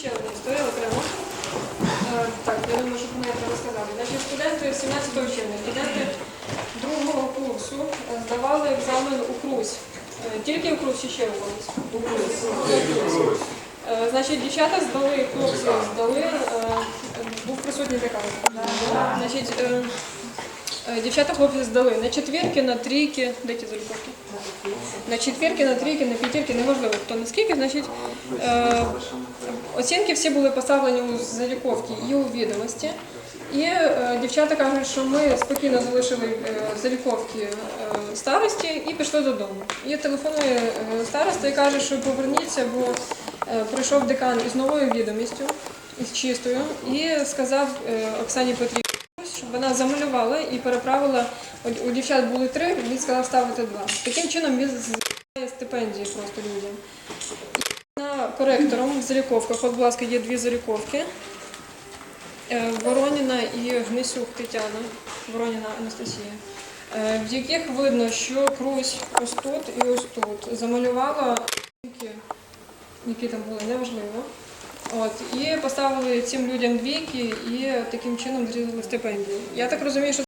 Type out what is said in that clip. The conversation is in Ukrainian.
Ще одна історія окремо. Е, Так, я думаю, що про неї треба сказати. Значить, студенти 17 червня, студенти другого курсу е, здавали екзамен у КРУСь. Е, Тільки у КРУС чи ще у когось? У КРУС. Е, Значить, дівчата здали, хлопці здали, був присутній така. Значить, дівчата хлопці здали на четвірки, на трійки, де ті заліковки? На четвірки, на трійки, на п'ятірки, неважливо хто наскільки, значить, е, оцінки всі були поставлені у заліковки і у відомості. І е, дівчата кажуть, що ми спокійно залишили е, заліковки е, старості і пішли додому. І телефонує е, староста і каже, що поверніться, бо е, прийшов декан із новою відомістю, із чистою, і сказав е, Оксані Петрівні, щоб вона замалювала і переправила. У- дівчат були три, він сказав ставити два. Таким чином він збирає стипендії просто людям. На коректором в заліковках, от, будь ласка, є дві заліковки. Е, Вороніна і Гнисюк Тетяна, Вороніна Анастасія, е, в яких видно, що Крусь ось тут і ось тут замалювала, які там були, неважливо. От, і поставили цим людям двійки і таким чином зрізали стипендію. Я так розумію, що